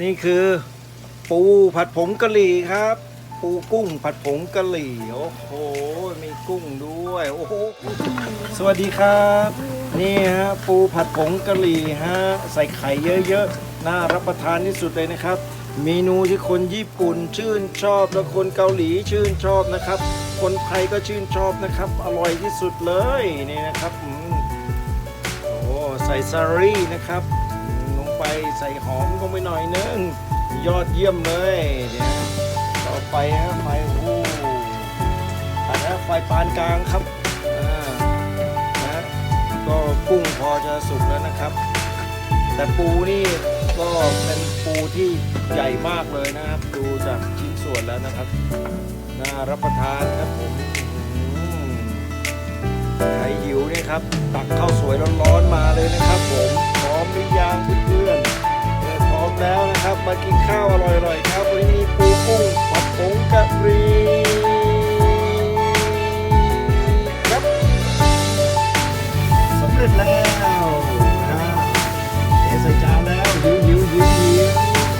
นี่คือปูผัดผงกะหรี่ครับ ปูกุ้งผัดผงกะหรี่โอ้โหมีกุ้งด้วยโอ้โหสวัสดีครับ นี่ฮะปูผัดผงกะหรี่ฮะใส่ไข่เยอะๆน่ารับประทานที่สุดเลยนะครับ เมนูที่คนญี่ปุ่นชื่นชอบและคนเกาหลีชื่นชอบนะครับ คนไทยก็ชื่นชอบนะครับ อร่อยที่สุดเลยนี่นะครับโอ้ใส่ซารี่นะครับ ไปใส่หอมลงไปหน่อยนึง ยอดเยี่ยมเลยเดี๋ยวต่อไปฮะไฟโอ้โหอันนี้ไฟปานกลางครับอ่านะก็กุ้งพอจะสุกแล้วนะครับ แต่ปูนี่ก็เป็นปูที่ใหญ่มากเลยนะครับ ดูจากชิ้นส่วนแล้วนะครับน่ารับประทานครับผมใครหิวเนี่ยครับ ตักข้าวสวยร้อนๆมาเลยนะครับผม มากินข้าวอร่อยๆครับวันนี้มีปูกุ้งผัดผงกะหรี่ครับสำเร็จแล้วนะเทใส่จานแล้วหิวหิวหิวหิว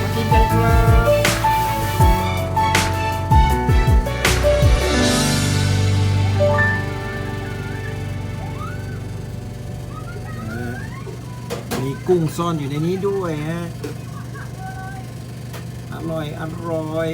มากินกันครับมีกุ้งซ่อนอยู่ในนี้ด้วยฮะ อร่อย อร่อย